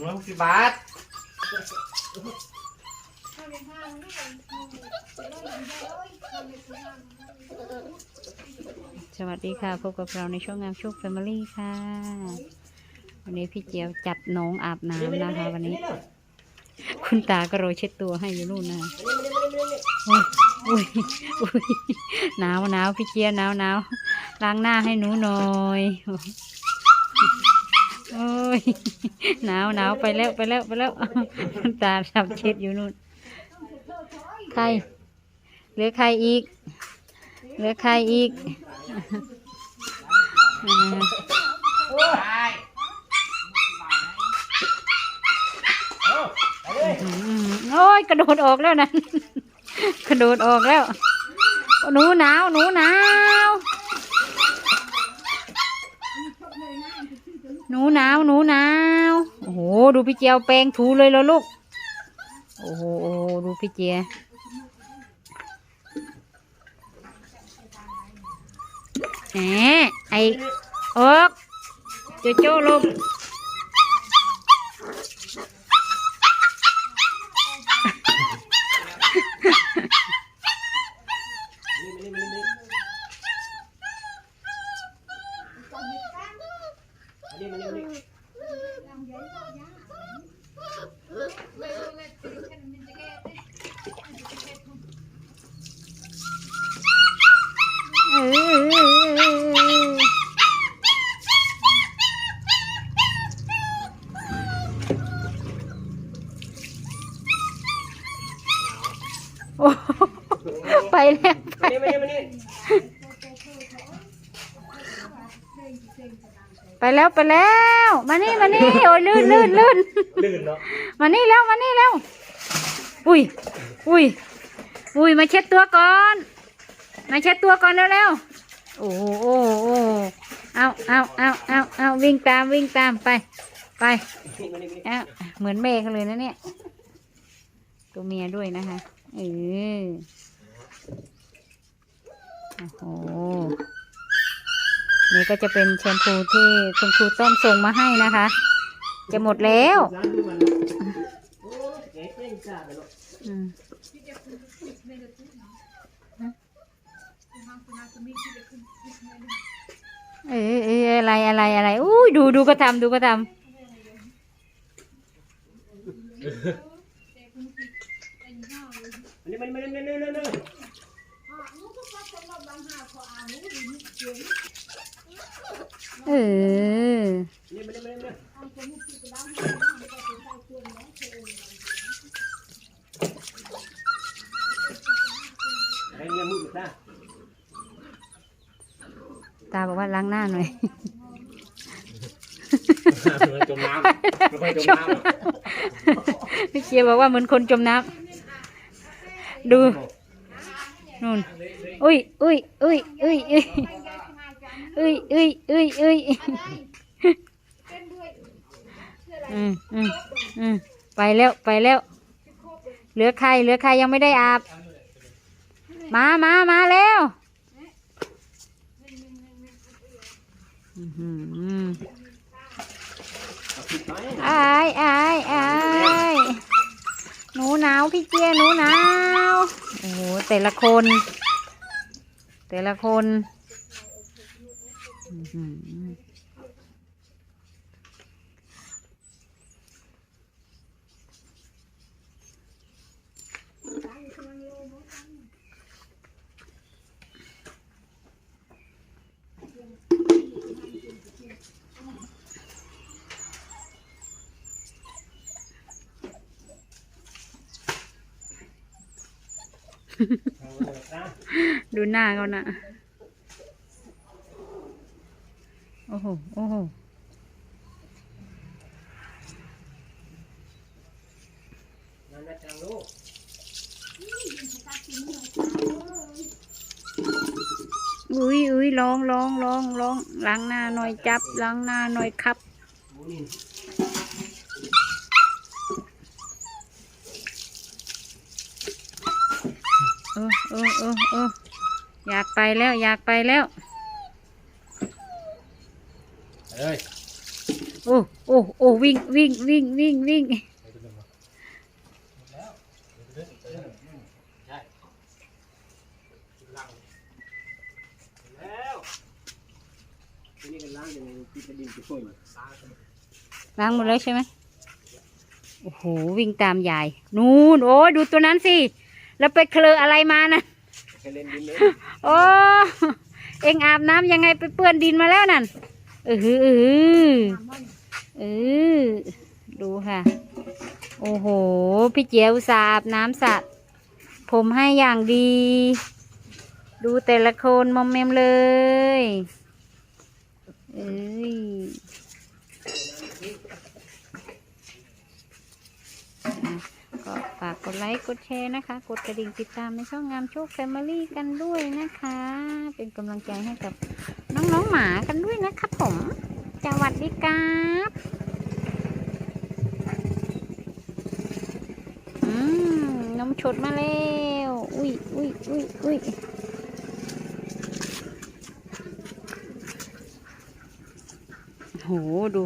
ร้อยหกสิบบาทสวัสดีค่ะ พบกับเราในช่วงงามโชคแฟมิลี่ค่ะ วันนี้พี่เจียวจัดน้องอาบน้ำนะคะ วันนี้ คุณตาก็โรยเช็ดตัวให้อยู่นู่นนะคะอุ้ยอุ้ยอุ้ยหนาวหนาวพี่เจียวหนาวหนาวล้างหน้าให้หนูหน่อย โอ้ยหนาวหนาวไปแล้วไปแล้วไปแล้วตาทำเช็ดอยู่นู่นใครเหลือใครอีก เหลือใครอีกโอ้ยกระโดดออกแล้วนะกระโดดออกแล้ว หนูหนาว หนูหนาว หนูหนาวหนูหนาวโอ้โหดูพี่เจียวแปรงถูเลยแล้วลูกโอ้โหดูพี่เจียแหมไอเออกโจโจ้ลูก โอ้โหไปแล้วมานี่มานี่มานี่ไปแล้วไปแล้ว มานี่มานี่โอ้ยลื่นลื่นลื่นลื่นเนาะมานี่แล้วมานี่แล้ว อุ้ยอุ้ยอุ้ยมาเช็ดตัวก่อน มาเช็ดตัวก่อนเร็วๆโอ้โหโอ้โหโอ้โหเอาเอาเอาเอาเอาวิ่งตามวิ่งตามไป ไปนี่มานี่มานี่เอาเหมือนแม่เขาเลยนะเนี่ย ตัวเมียด้วยนะคะ เออโอ้โห นี่ก็จะเป็นแชมพูที่คุณครูต้อมส่งมาให้นะคะ จะหมดแล้วร้านดูมันโอ้ยเก๋เก่งจ้าไปเนาะอืมเออเอออะไรอะไรอะไรอุ้ยดูดูก็ทำดูก็ทมานี่มานี่มานี่มานี่มานี่ำเออ นี่มานี่มานี่มานี่ไอ้เนี่ยมือจ้า ตาบอกว่าล้างหน้าหน่อย จมน้ำไม่ค่อยจมน้ำพี่เจียบอกว่าเหมือนคนจมน้ำดูนู่นอุ้ยอุ้ยอุ้ยอุ้ยอุ้ยอุ้ยอุ้ยอุ้ยอุ้ยอืมอืมอืมไปแล้วไปแล้ว เหลือใครเหลือใครยังไม่ได้อาบ มามามาแล้ว อื้อหืออายอายอายหนูหนาวพี่เจียหนูหนาวโอ้โหแต่ละคน แต่ละคน อื ดูหน้าเขานะโอ้โห โอ้โหนั่นนะจังลูกอุ้ยอุ้ยร้องร้องร้องร้องล้างหน้าหน่อยจับล้างหน้าหน่อยครับ หมูนี่เออเออเออเอออยากไปแล้วอยากไปแล้วเอ้ยโอ้โอ้โอ้วิ่งวิ่งวิ่งวิ่งวิ่งแล้วทีนี้กันล้างยังไงที่จะดินจะช่วยมันล้างหมดแล้วใช่ไหมโอ้โหวิ่งตามยาย นู่นโอ้ยดูตัวนั้นสิ แล้วไปเคลออะไรมานะแค่เล่นดินเลยโอ้เอ็งอาบน้ำยังไงไปเปื้อนดินมาแล้วนั่นเออหือเออหือเออดูค่ะ โอ้โห พี่เจียวอุตสาห์อาบน้ำสระผมให้อย่างดี ดูแต่ละคนมอมแมมเลยเอ้ยอะก็ ฝากกดไลค์ กดแชร์นะคะ กดกระดิ่งติดตามในช่องงามโชคแฟมิลี่กันด้วยนะคะ เป็นกำลังใจให้กับน้องๆหมากันด้วยนะครับผมสวัสดีครับอืมนมชดมาแล้ว อุ้ยอุ้ยอุ้ยอุ้ยโหดู